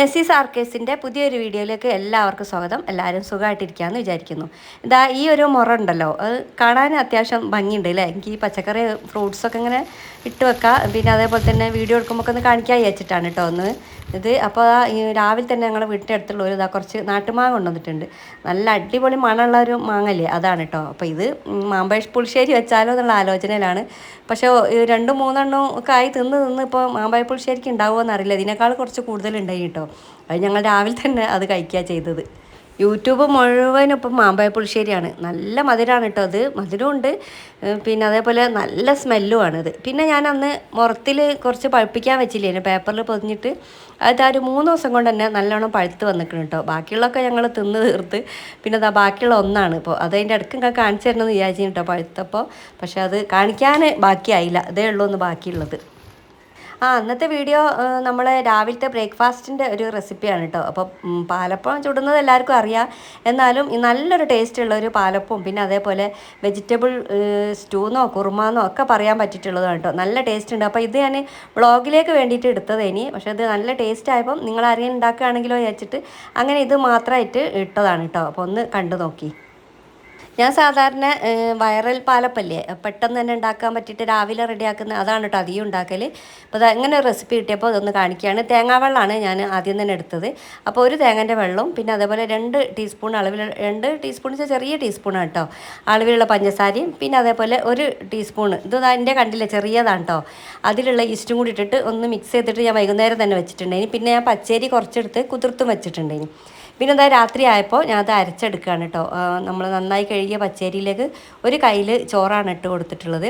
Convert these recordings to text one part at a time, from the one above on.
നസീസ് ആർക്കേസിന്റെ പുതിയൊരു വീഡിയോയിലേക്ക് എല്ലാവർക്കും സ്വാഗതം. എല്ലാവരും സുഖമായിട്ടിരിക്കാമെന്ന് വിചാരിക്കുന്നു. ഇതാ ഈ ഒരു മുറ ഉണ്ടല്ലോ. അത് കാണാൻ അത്യാവശ്യം ഭംഗിയുണ്ട് അല്ലേ എനിക്ക് ഈ പച്ചക്കറി ഫ്രൂട്ട്സൊക്കെ ഇങ്ങനെ ഇട്ട് വെക്കാം. പിന്നെ അതേപോലെ തന്നെ വീഡിയോ എടുക്കുമ്പോൾ ഒന്ന് കാണിക്കാൻ വിചാരിച്ചിട്ടാണ് കേട്ടോ ഒന്ന്. ഇത് അപ്പോൾ രാവിലെ തന്നെ ഞങ്ങളുടെ വീട്ടിന്റെ അടുത്തുള്ള ഒരു ഇതാ കുറച്ച് നാട്ടുമാങ്ങ കൊണ്ടുവന്നിട്ടുണ്ട്. നല്ല അടിപൊളി മണമുള്ള ഒരു മാങ്ങല്ലേ അതാണ് കേട്ടോ. അപ്പോൾ ഇത് മാമ്പഴ പുളിശ്ശേരി വെച്ചാലോ എന്നുള്ള ആലോചനയിലാണ്. പക്ഷേ രണ്ടും മൂന്നെണ്ണവും ഒക്കെ ആയി തിന്ന് തിന്ന് ഇപ്പോൾ മാമ്പഴ പുളിശ്ശേരിക്ക് ഉണ്ടാവുമോ എന്നറിയില്ല. ഇതിനേക്കാൾ കുറച്ച് കൂടുതലുണ്ടായി കേട്ടോ. അത് ഞങ്ങൾ രാവിലെ തന്നെ അത് കഴിക്കുക ചെയ്തത്. യൂട്യൂബ് മുഴുവനും ഇപ്പം മാമ്പായ പുളിശ്ശേരിയാണ്. നല്ല മധുരമാണ് കേട്ടോ അത്. മധുരമുണ്ട് പിന്നെ അതേപോലെ നല്ല സ്മെല്ലുമാണ് ഇത്. പിന്നെ ഞാൻ അന്ന് മുറത്തിൽ കുറച്ച് പഴുപ്പിക്കാൻ വെച്ചില്ലേ പേപ്പറിൽ പൊതിഞ്ഞിട്ട് അത് ആ ഒരു മൂന്ന് ദിവസം കൊണ്ട് തന്നെ നല്ലോണം പഴുത്ത് വന്നിക്കണം കേട്ടോ. ബാക്കിയുള്ളതൊക്കെ ഞങ്ങൾ തിന്ന് തീർത്ത്. പിന്നെ അതാ ബാക്കിയുള്ള ഒന്നാണ് ഇപ്പോൾ അത് അതിന്റെ ഇടയ്ക്ക് ഇങ്ങനെ കാണിച്ചു തരണമെന്ന് വിചാരിച്ചു കേട്ടോ പഴുത്തപ്പോൾ പക്ഷേ അത് കാണിക്കാൻ ബാക്കിയായില്ല. അതേ ഉള്ളൂ ഒന്ന് ബാക്കിയുള്ളത്. ആ അന്നത്തെ വീഡിയോ നമ്മൾ രാവിലത്തെ ബ്രേക്ക്ഫാസ്റ്റിന്റെ ഒരു റെസിപ്പിയാണ് കേട്ടോ അപ്പോൾ പാലപ്പം ചുടുന്നത് എല്ലാവർക്കും അറിയാം. എന്നാലും നല്ലൊരു ടേസ്റ്റ് ഉള്ള ഒരു പാലപ്പവും പിന്നെ അതേപോലെ വെജിറ്റബിൾ സ്റ്റൂന്നോ കുറുമാന്നോ ഒക്കെ പറയാൻ പറ്റിയിട്ടുള്ളതാണ് കേട്ടോ നല്ല ടേസ്റ്റ് ഉണ്ട്. അപ്പോൾ ഇത് ഞാൻ വ്ളോഗിലേക്ക് വേണ്ടിയിട്ട് എടുത്തത് ഇനി. പക്ഷേ ഇത് നല്ല ടേസ്റ്റ് ആയപ്പം നിങ്ങൾ അറിയാൻ ഉണ്ടാക്കുകയാണെങ്കിലോ വിചാരിച്ചിട്ട് അങ്ങനെ ഇത് മാത്രമായിട്ട് ഇട്ടതാണ് കേട്ടോ അപ്പോൾ ഒന്ന് കണ്ടു നോക്കി. ഞാൻ സാധാരണ വൈറൽ പാലപ്പല്ലേ പെട്ടെന്ന് തന്നെ ഉണ്ടാക്കാൻ പറ്റിയിട്ട് രാവിലെ റെഡിയാക്കുന്ന അതാണ് കേട്ടോ അധികം ഉണ്ടാക്കൽ അപ്പോൾ അങ്ങനെ റെസിപ്പി കിട്ടിയപ്പോൾ അതൊന്ന് കാണിക്കുകയാണ് തേങ്ങാവെള്ളമാണ് ഞാൻ ആദ്യം തന്നെ എടുത്തത്. അപ്പോൾ ഒരു തേങ്ങന്റെ വെള്ളവും പിന്നെ അതേപോലെ രണ്ട് ടീസ്പൂൺ അളവിൽ രണ്ട് ടീസ്പൂൺ വെച്ചാൽ ചെറിയ ടീസ്പൂണാണ് കേട്ടോ അളവിലുള്ള പഞ്ചസാരയും പിന്നെ അതേപോലെ ഒരു ടീസ്പൂൺ ഇത് എന്റെ കണ്ടില്ല ചെറിയതാണ് കേട്ടോ അതിലുള്ള ഈസ്റ്റും കൂടി ഇട്ടിട്ട് ഒന്ന് മിക്സ് ചെയ്തിട്ട് ഞാൻ വൈകുന്നേരം തന്നെ വെച്ചിട്ടുണ്ടായിന്. പിന്നെ ഞാൻ പച്ചരി കുറച്ചെടുത്ത് കുതിർത്തും വെച്ചിട്ടുണ്ടായിന്. പിന്നെ എന്താ രാത്രി ആയപ്പോൾ ഞാനത് അരച്ചെടുക്കുകയാണ് കേട്ടോ നമ്മൾ നന്നായി കഴുകിയ പച്ചരിയിലേക്ക് ഒരു കയ്യിൽ ചോറാണ് ഇട്ട് കൊടുത്തിട്ടുള്ളത്.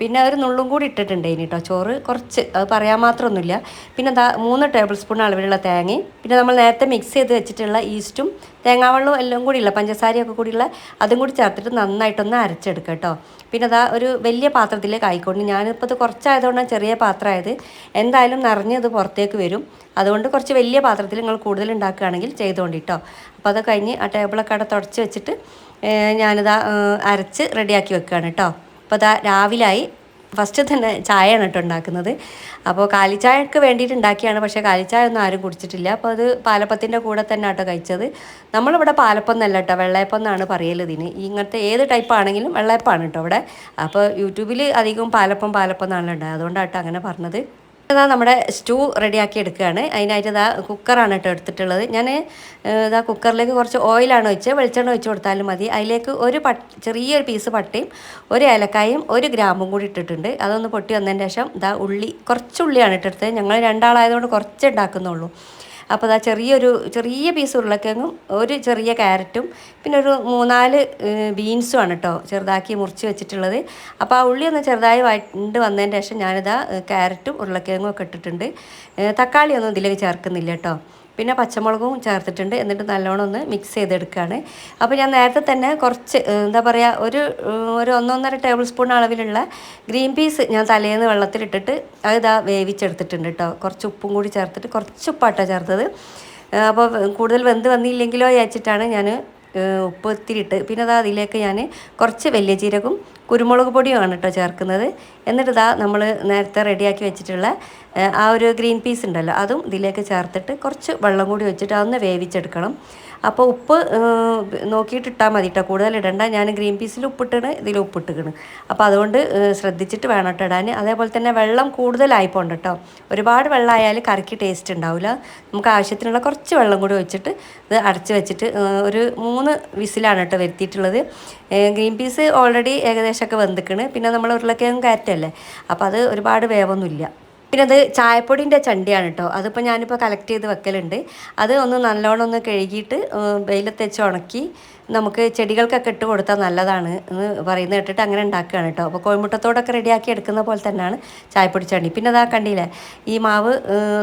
പിന്നെ ഒരു നുള്ളും കൂടി ഇട്ടിട്ടുണ്ട് ഇനി കേട്ടോ ചോറ് കുറച്ച് അത് പറയാൻ മാത്രമൊന്നുമില്ല. പിന്നെ ദാ മൂന്ന് ടേബിൾ സ്പൂൺ അളവിലുള്ള തേങ്ങയും പിന്നെ നമ്മൾ നേരത്തെ മിക്സ് ചെയ്ത് വെച്ചിട്ടുള്ള ഈസ്റ്റും തേങ്ങാവെള്ളവും എല്ലാം കൂടിയുള്ള പഞ്ചസാരയൊക്കെ കൂടിയുള്ള അതും കൂടി ചേർത്തിട്ട് നന്നായിട്ടൊന്ന് അരച്ചെടുക്കുക കേട്ടോ പിന്നെ അതാ ഒരു വലിയ പാത്രത്തിൽ കായ്ക്കൊണ്ട് ഞാനിപ്പോൾ ഇത് കുറച്ചായതുകൊണ്ടാണ് ചെറിയ പാത്രമായത്. എന്തായാലും നിറഞ്ഞത് പുറത്തേക്ക് വരും. അതുകൊണ്ട് കുറച്ച് വലിയ പാത്രത്തിൽ നിങ്ങൾ കൂടുതൽ ഉണ്ടാക്കുകയാണെങ്കിൽ ചെയ്തുകൊണ്ട് കേട്ടോ അപ്പോൾ അത് കഴിഞ്ഞ് ആ ടേബിളൊക്കെ അവിടെ തുടച്ച് വെച്ചിട്ട് ഞാനിതാ അരച്ച് റെഡിയാക്കി വെക്കുകയാണ് കേട്ടോ അപ്പോൾ അതാ രാവിലായി. ഫസ്റ്റ് തന്നെ ചായയാണ് കേട്ടോ ഉണ്ടാക്കുന്നത്. അപ്പോൾ കാലിച്ചായക്ക് വേണ്ടിയിട്ട് ഉണ്ടാക്കിയാണ്. പക്ഷേ കാലിച്ചായ ഒന്നും ആരും കുടിച്ചിട്ടില്ല. അപ്പോൾ അത് പാലപ്പത്തിന്റെ കൂടെ തന്നെ കേട്ടോ കഴിച്ചത്. നമ്മളിവിടെ പാലപ്പം എന്നല്ല കേട്ടോ വെള്ളയപ്പം എന്നാണ് പറയൽ ഇതിന് ഇങ്ങനത്തെ ഏത് ടൈപ്പ് ആണെങ്കിലും വെള്ളയപ്പമാണ് കേട്ടോ ഇവിടെ. അപ്പോൾ യൂട്യൂബിൽ അധികം പാലപ്പം പാലപ്പം എന്നാണല്ലോ ഉണ്ടായത്. അതുകൊണ്ടാണ് കേട്ടോ അങ്ങനെ പറഞ്ഞത്. ഇതാ നമ്മുടെ സ്റ്റൂ റെഡിയാക്കി എടുക്കുകയാണ്. അതിനായിട്ട് ഇതാ കുക്കറാണ് കേട്ടോ എടുത്തിട്ടുള്ളത്. ഞാൻ ഇതാ കുക്കറിലേക്ക് കുറച്ച് ഓയിലാണ് ഒഴിച്ച് വെളിച്ചെണ്ണ ഒഴിച്ച് കൊടുത്താലും മതി. അതിലേക്ക് ഒരു ചെറിയൊരു പീസ് പട്ടയും ഒരു ഏലക്കായും ഒരു ഗ്രാമ്പും കൂടി ഇട്ടിട്ടുണ്ട്. അതൊന്ന് പൊട്ടി വന്നതിന് ശേഷം ഇതാ ഉള്ളി കുറച്ച് ഉള്ളിയാണ് ഇട്ടെടുത്തത് ഞങ്ങൾ രണ്ടാളായതുകൊണ്ട് കുറച്ച് ഉണ്ടാക്കുന്നുള്ളൂ. അപ്പോൾ അതാ ചെറിയൊരു ചെറിയ പീസ് ഉരുളക്കിഴങ്ങും ഒരു ചെറിയ ക്യാരറ്റും പിന്നെ ഒരു മൂന്നാൽ ബീൻസും ആണ് കേട്ടോ ചെറുതാക്കി മുറിച്ച് വെച്ചിട്ടുള്ളത്. അപ്പോൾ ആ ഉള്ളി ഒന്ന് ചെറുതായി വണ്ട് വന്നതിന് ശേഷം ഞാനിതാ ക്യാരറ്റും ഉരുളക്കിഴങ്ങും ഒക്കെ ഇട്ടിട്ടുണ്ട്. തക്കാളിയൊന്നും ഇതിലേക്ക് ചേർക്കുന്നില്ല കേട്ടോ പിന്നെ പച്ചമുളകും ചേർത്തിട്ടുണ്ട്. എന്നിട്ട് നല്ലോണം ഒന്ന് മിക്സ് ചെയ്തെടുക്കുകയാണ് അപ്പോൾ ഞാൻ നേരത്തെ തന്നെ കുറച്ച് എന്താ പറയുക ഒരു ഒരു ഒന്നൊന്നര ടേബിൾ സ്പൂൺ അളവിലുള്ള ഗ്രീൻ പീസ് ഞാൻ തലേന്ന് വെള്ളത്തിലിട്ടിട്ട് അത് ഇതാ വേവിച്ചെടുത്തിട്ടുണ്ട് കേട്ടോ കുറച്ച് ഉപ്പും കൂടി ചേർത്തിട്ട് കുറച്ച് ഉപ്പാട്ടോ ചേർത്തത്. അപ്പോൾ കൂടുതൽ വെന്ത് വന്നില്ലെങ്കിലോ വിചാരിച്ചിട്ടാണ് ഞാൻ ഉപ്പ് ഒത്തിരിയിട്ട് പിന്നെ അതാ അതിലേക്ക് ഞാൻ കുറച്ച് വലിയ ജീരകവും കുരുമുളക് പൊടിയുമാണ് കേട്ടോ ചേർക്കുന്നത്. എന്നിട്ട് ഇതാ നമ്മൾ നേരത്തെ റെഡിയാക്കി വെച്ചിട്ടുള്ള ആ ഒരു ഗ്രീൻ പീസ് ഉണ്ടല്ലോ അതും ഇതിലേക്ക് ചേർത്തിട്ട് കുറച്ച് വെള്ളം കൂടി വെച്ചിട്ട് അതൊന്ന് വേവിച്ചെടുക്കണം. അപ്പോൾ ഉപ്പ് നോക്കിയിട്ട് ഇട്ടാൽ മതി കേട്ടോ കൂടുതൽ ഇടണ്ട. ഞാൻ ഗ്രീൻ പീസിൽ ഉപ്പിട്ടാണ് ഇതിൽ ഉപ്പിട്ടിക്കണ് അപ്പോൾ അതുകൊണ്ട് ശ്രദ്ധിച്ചിട്ട് വേണം കേട്ടോ ഇടാൻ. അതേപോലെ തന്നെ വെള്ളം കൂടുതലായി പോകണ്ട കേട്ടോ ഒരുപാട് വെള്ളമായാൽ കറിക്ക് ടേസ്റ്റ് ഉണ്ടാവില്ല നമുക്ക് ആവശ്യത്തിനുള്ള കുറച്ച് വെള്ളം കൂടി വെച്ചിട്ട് ഇത് അടച്ച് വെച്ചിട്ട് ഒരു മൂന്ന് വിസിലാണ് കേട്ടോ വരുത്തിയിട്ടുള്ളത്. ഗ്രീൻ പീസ് ഓൾറെഡി ഏകദേശമൊക്കെ വെന്തിക്കണ് പിന്നെ നമ്മൾ ഉരുളക്കിഴങ്ങ് കയറ്റല്ലേ അപ്പോൾ അത് ഒരുപാട് വേവൊന്നുമില്ല. പിന്നെ അത് ചായപ്പൊടിന്റെ ചണ്ടിയാണ് കേട്ടോ അതിപ്പോൾ ഞാനിപ്പോൾ കളക്ട് ചെയ്ത് വെക്കലുണ്ട്. അത് ഒന്ന് നല്ലോണം ഒന്ന് കഴുകിയിട്ട് വെയിലത്ത് വെച്ച് ഉണക്കി നമുക്ക് ചെടികൾക്കൊക്കെ ഇട്ട് കൊടുത്താൽ നല്ലതാണ് എന്ന് പറയുന്നത് കേട്ടിട്ട് അങ്ങനെ ഉണ്ടാക്കുകയാണ് കേട്ടോ അപ്പോൾ കോഴിമുട്ടത്തോടൊക്കെ റെഡിയാക്കി എടുക്കുന്ന പോലെ തന്നെയാണ് ചായപ്പൊടി ചണ്ടി. പിന്നെ അതാ കണ്ടില്ലേ ഈ മാവ്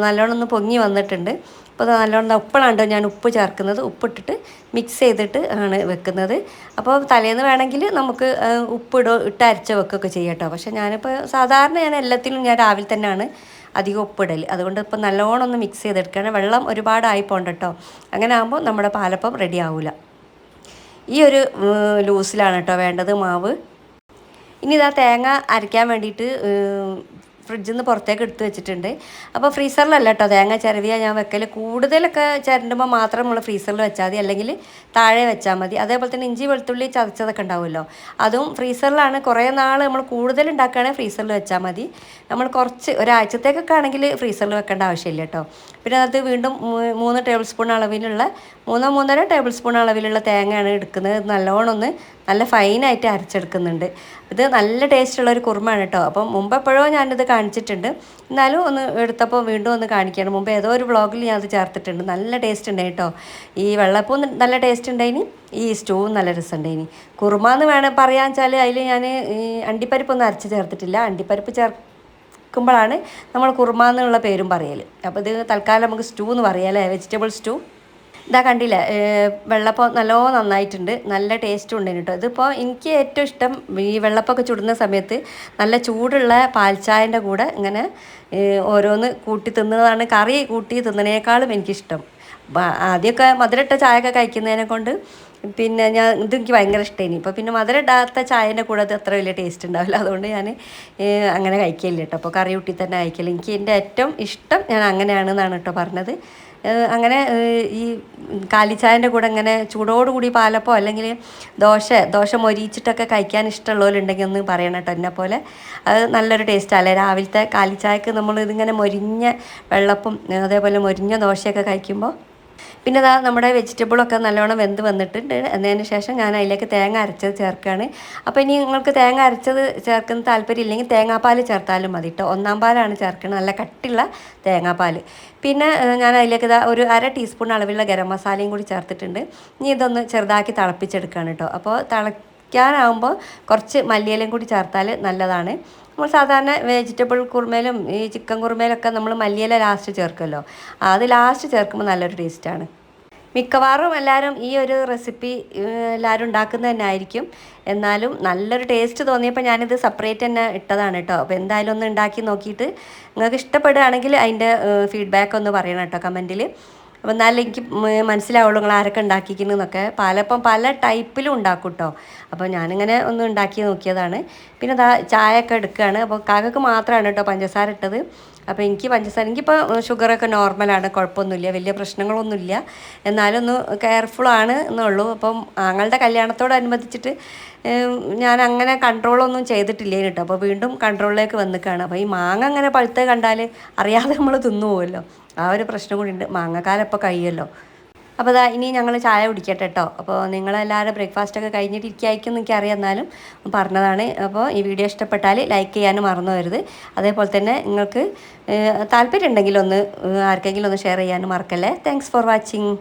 നല്ലോണം ഒന്ന് പൊങ്ങി വന്നിട്ടുണ്ട്. അപ്പോൾ നല്ലോണം ഉപ്പളാണ്ടോ ഞാൻ ഉപ്പ് ചേർക്കുന്നത്. ഉപ്പിട്ടിട്ട് മിക്സ് ചെയ്തിട്ട് ആണ് വെക്കുന്നത്. അപ്പോൾ തലേന്ന് വേണമെങ്കിൽ നമുക്ക് ഉപ്പിടോ ഇട്ട് അരച്ച വെക്കുകയൊക്കെ ചെയ്യട്ടോ പക്ഷേ ഞാനിപ്പോൾ സാധാരണ ഞാൻ എല്ലാത്തിലും ഞാൻ രാവിലെ തന്നെയാണ് അധികം ഉപ്പിടൽ അതുകൊണ്ട് ഇപ്പോൾ നല്ലോണം ഒന്ന് മിക്സ് ചെയ്തെടുക്കുകയാണ്. വെള്ളം ഒരുപാടായി പോകണ്ട അങ്ങനെ ആകുമ്പോൾ നമ്മുടെ പാലപ്പം റെഡി ആവില്ല ഈ ഒരു ലൂസിലാണ് കേട്ടോ വേണ്ടത് മാവ്. ഇനി ഇതാ തേങ്ങ അരയ്ക്കാൻ വേണ്ടിയിട്ട് ഫ്രിഡ്ജിൽ നിന്ന് പുറത്തേക്ക് എടുത്ത് വെച്ചിട്ടുണ്ട്. അപ്പോൾ ഫ്രീസറിലല്ല കേട്ടോ തേങ്ങ ചിരവിയ ഞാൻ വെക്കൽ കൂടുതലൊക്കെ ചിരണ്ടുമ്പോൾ മാത്രം നമ്മൾ ഫ്രീസറിൽ വെച്ചാൽ മതി. അല്ലെങ്കിൽ താഴെ വെച്ചാൽ മതി. അതേപോലെ തന്നെ ഇഞ്ചി വെളുത്തുള്ളി ചതച്ചതൊക്കെ ഉണ്ടാവുമല്ലോ. അതും ഫ്രീസറിലാണ് കുറേ നാൾ നമ്മൾ കൂടുതൽ ഉണ്ടാക്കുകയാണെങ്കിൽ ഫ്രീസറിൽ വെച്ചാൽ മതി. നമ്മൾ കുറച്ച് ഒരാഴ്ചത്തേക്കൊക്കെ ആണെങ്കിൽ ഫ്രീസറിൽ വെക്കേണ്ട ആവശ്യമില്ല കേട്ടോ പിന്നെ അത് വീണ്ടും മൂന്ന് ടേബിൾ സ്പൂൺ അളവിലുള്ള മൂന്നോ മൂന്നര ടേബിൾ സ്പൂൺ അളവിലുള്ള തേങ്ങയാണ് എടുക്കുന്നത്. നല്ലോണം ഒന്ന് നല്ല ഫൈനായിട്ട് അരച്ചെടുക്കുന്നുണ്ട്. ഇത് നല്ല ടേസ്റ്റുള്ള ഒരു കുറുമാണ് കേട്ടോ അപ്പം മുമ്പ് എപ്പോഴോ ഞാനിത് കാണിച്ചിട്ടുണ്ട്. എന്നാലും ഒന്ന് എടുത്തപ്പോൾ വീണ്ടും ഒന്ന് കാണിക്കുകയാണ് മുമ്പ് ഏതോ ഒരു വ്ളോഗിൽ ഞാൻ അത് ചേർത്തിട്ടുണ്ട്. നല്ല ടേസ്റ്റ് ഉണ്ട് കേട്ടോ ഈ വെള്ളപ്പവും നല്ല ടേസ്റ്റ് ഉണ്ടായിനി. ഈ സ്റ്റൂവും നല്ല രസമുണ്ടായിനി. കുറുമ എന്ന് വേണം പറയാൻ വെച്ചാൽ അതിൽ ഞാൻ ഈ അണ്ടിപ്പരിപ്പൊന്നും അരച്ച് ചേർത്തിട്ടില്ല. അണ്ടിപ്പരിപ്പ് ചേർ ക്കുമ്പോഴാണ് നമ്മൾ കുറുമ എന്നുള്ള പേരും പറയൽ അപ്പോൾ ഇത് തൽക്കാലം നമുക്ക് സ്റ്റൂ എന്ന് പറയാം അല്ലേ? Vegetable stew. ഇതാ കണ്ടില്ല വെള്ളപ്പം നല്ലോ നന്നായിട്ടുണ്ട്. നല്ല ടേസ്റ്റും ഉണ്ട് കേട്ടോ ഇതിപ്പോൾ എനിക്ക് ഏറ്റവും ഇഷ്ടം ഈ വെള്ളപ്പൊക്കെ ചുടുന്ന സമയത്ത് നല്ല ചൂടുള്ള പാൽച്ചായന്റെ കൂടെ ഇങ്ങനെ ഓരോന്ന് കൂട്ടി തിന്നുന്നതാണ് കറി കൂട്ടി തിന്നതിനേക്കാളും എനിക്കിഷ്ടം. ആദ്യമൊക്കെ മധുരട്ട ചായയൊക്കെ കഴിക്കുന്നതിനെ കൊണ്ട് പിന്നെ ഞാൻ ഇത് എനിക്ക് ഭയങ്കര ഇഷ്ടമായി ഇപ്പോൾ പിന്നെ മധുരം ഇടാത്ത ചായന്റെ കൂടെ അത് അത്ര വലിയ ടേസ്റ്റ് ഉണ്ടാവില്ല. അതുകൊണ്ട് ഞാൻ അങ്ങനെ കഴിക്കില്ല കേട്ടോ അപ്പോൾ കറി കൂട്ടി തന്നെ കഴിക്കില്ല എനിക്ക് എന്റെ ഏറ്റവും ഇഷ്ടം ഞാൻ അങ്ങനെയാണെന്നാണ് കേട്ടോ പറഞ്ഞത്. അങ്ങനെ ഈ കാലിച്ചായന്റെ കൂടെ ഇങ്ങനെ ചൂടോടുകൂടി പാലപ്പോ അല്ലെങ്കിൽ ദോശ ദോശ മൊരിയിച്ചിട്ടൊക്കെ കഴിക്കാൻ ഇഷ്ടമുള്ളവരുണ്ടെങ്കിൽ ഒന്ന് പറയണം കേട്ടോ എന്നെ പോലെ. അത് നല്ലൊരു ടേസ്റ്റല്ലേ രാവിലത്തെ കാലിച്ചായക്ക് നമ്മൾ ഇതിങ്ങനെ മൊരിഞ്ഞ വെള്ളപ്പും അതേപോലെ മൊരിഞ്ഞ ദോശയൊക്കെ കഴിക്കുമ്പോൾ പിന്നെ ഇതാ നമ്മുടെ വെജിറ്റബിളൊക്കെ നല്ലോണം വെന്ത് വന്നിട്ടുണ്ട്. എന്നതിന് ശേഷം ഞാൻ അതിലേക്ക് തേങ്ങ അരച്ചത് ചേർക്കുകയാണ്. അപ്പോൾ ഇനി നിങ്ങൾക്ക് തേങ്ങ അരച്ചത് ചേർക്കുന്ന താല്പര്യം ഇല്ലെങ്കിൽ തേങ്ങാപ്പാൽ ചേർത്താലും മതി കേട്ടോ ഒന്നാം പാലാണ് ചേർക്കുന്നത് നല്ല കട്ടിയുള്ള തേങ്ങാപ്പാൽ പിന്നെ ഞാൻ അതിലേക്ക് ഇതാ ഒരു അര ടീസ്പൂൺ അളവിലുള്ള ഗരം മസാലയും കൂടി ചേർത്തിട്ടുണ്ട്. ഇനി ഇതൊന്ന് ചെറുതാക്കി തിളപ്പിച്ചെടുക്കുകയാണ് കേട്ടോ അപ്പോൾ തിളയ്ക്കാനാവുമ്പോൾ കുറച്ച് മല്ലിയിലും കൂടി ചേർത്താൽ നല്ലതാണ്. നമ്മൾ സാധാരണ വെജിറ്റബിൾ കുറുമയിലും ഈ ചിക്കൻ കുറുമയിലൊക്കെ നമ്മൾ മല്ലിയില ലാസ്റ്റ് ചേർക്കുമല്ലോ. അത് ലാസ്റ്റ് ചേർക്കുമ്പോൾ നല്ലൊരു ടേസ്റ്റാണ് മിക്കവാറും എല്ലാവരും ഈ ഒരു റെസിപ്പി എല്ലാവരും ഉണ്ടാക്കുന്നത് തന്നെ ആയിരിക്കും. എന്നാലും നല്ലൊരു ടേസ്റ്റ് തോന്നിയപ്പോൾ ഞാനിത് സെപ്പറേറ്റ് തന്നെ ഇട്ടതാണ് കേട്ടോ. അപ്പോൾ എന്തായാലും ഒന്ന് ഉണ്ടാക്കി നോക്കിയിട്ട് നിങ്ങൾക്ക് ഇഷ്ടപ്പെടുകയാണെങ്കിൽ അതിന്റെ ഫീഡ്ബാക്ക് ഒന്ന് പറയണം കേട്ടോ കമന്റിൽ അപ്പോൾ എന്നാലും എനിക്ക് മനസ്സിലാവുള്ളൂ നിങ്ങൾ ആരൊക്കെ ഉണ്ടാക്കിക്കുന്നതെന്നൊക്കെ പലപ്പം പല ടൈപ്പിലും ഉണ്ടാക്കും കേട്ടോ അപ്പോൾ ഞാനിങ്ങനെ ഒന്ന് ഉണ്ടാക്കി നോക്കിയതാണ്. പിന്നെ ദാ ചായ ഒക്കെ എടുക്കുകയാണ്. അപ്പോൾ കാക്കക്ക് മാത്രമാണ് കേട്ടോ പഞ്ചസാര ഇട്ടത്. അപ്പോൾ എനിക്ക് പഞ്ചസാര എനിക്കിപ്പോൾ ഷുഗറൊക്കെ നോർമലാണ് കുഴപ്പമൊന്നുമില്ല വലിയ പ്രശ്നങ്ങളൊന്നുമില്ല. എന്നാലും ഒന്ന് കെയർഫുള്ളാണ് എന്നുള്ളൂ. അപ്പം ആങ്ങളുടെ കല്യാണത്തോടനുബന്ധിച്ചിട്ട് ഞാൻ അങ്ങനെ കൺട്രോളൊന്നും ചെയ്തിട്ടില്ലേ കേട്ടോ അപ്പോൾ വീണ്ടും കൺട്രോളിലേക്ക് വന്നിക്കാണ്. അപ്പോൾ ഈ മാങ്ങ അങ്ങനെ പഴുത്ത് കണ്ടാൽ അറിയാതെ നമ്മൾ തിന്നു ആ ഒരു പ്രശ്നം കൂടി ഉണ്ട്. മാങ്ങക്കാലം ഇപ്പോൾ കഴിയുമല്ലോ അപ്പോൾ അതാ ഇനി ഞങ്ങൾ ചായ കുടിക്കട്ടെ കേട്ടോ അപ്പോൾ നിങ്ങളെല്ലാവരും ബ്രേക്ക്ഫാസ്റ്റ് ഒക്കെ കഴിഞ്ഞിട്ട് ഇരിക്കായിരിക്കും എനിക്ക് അറിയാം എന്നാലും പറഞ്ഞതാണ്. അപ്പോൾ ഈ വീഡിയോ ഇഷ്ടപ്പെട്ടാൽ ലൈക്ക് ചെയ്യാനും മറന്നു വരുത് അതേപോലെ തന്നെ നിങ്ങൾക്ക് താല്പര്യം ഉണ്ടെങ്കിൽ ഒന്ന് ആർക്കെങ്കിലും ഒന്ന് ഷെയർ ചെയ്യാനും മറക്കല്ലേ? Thanks for watching